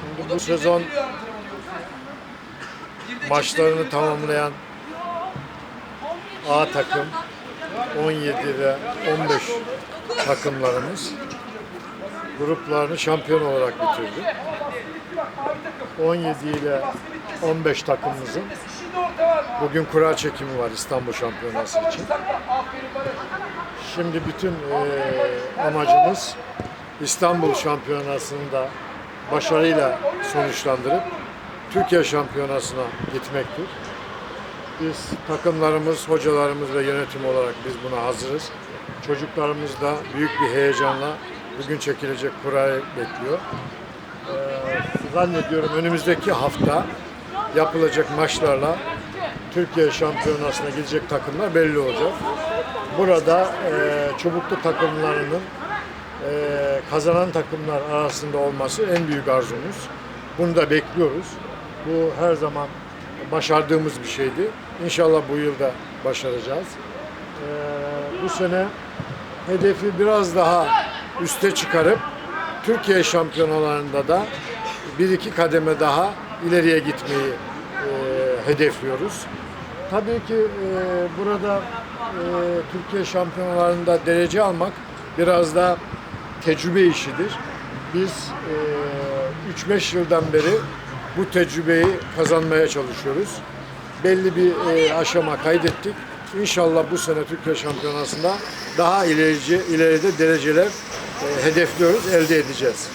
Şimdi bu sezon maçlarını tamamlayan A takım 17 ve 15 takımlarımız gruplarını şampiyon olarak bitirdi. 17 ile 15 takımımızın bugün kura çekimi var İstanbul Şampiyonası için. Şimdi bütün eee, amacımız İstanbul Şampiyonası'nı da başarıyla sonuçlandırıp Türkiye Şampiyonası'na gitmektir. Biz takımlarımız, hocalarımız ve yönetim olarak biz buna hazırız. Çocuklarımız da büyük bir heyecanla bugün çekilecek kurayı bekliyor. Ee, zannediyorum önümüzdeki hafta yapılacak maçlarla Türkiye Şampiyonası'na gidecek takımlar belli olacak. Burada e, çubuklu takımlarının e, kazanan takımlar arasında olması en büyük arzumuz. Bunu da bekliyoruz. Bu her zaman başardığımız bir şeydi. İnşallah bu yıl da başaracağız. E, bu sene hedefi biraz daha üste çıkarıp Türkiye şampiyonalarında da bir iki kademe daha ileriye gitmeyi e, hedefliyoruz. Tabii ki e, burada e, Türkiye şampiyonalarında derece almak biraz da tecrübe işidir. Biz e, 3-5 yıldan beri bu tecrübeyi kazanmaya çalışıyoruz. Belli bir e, aşama kaydettik. İnşallah bu sene Türkiye Şampiyonası'nda daha ilerici, ileride dereceler hedefliyoruz, elde edeceğiz.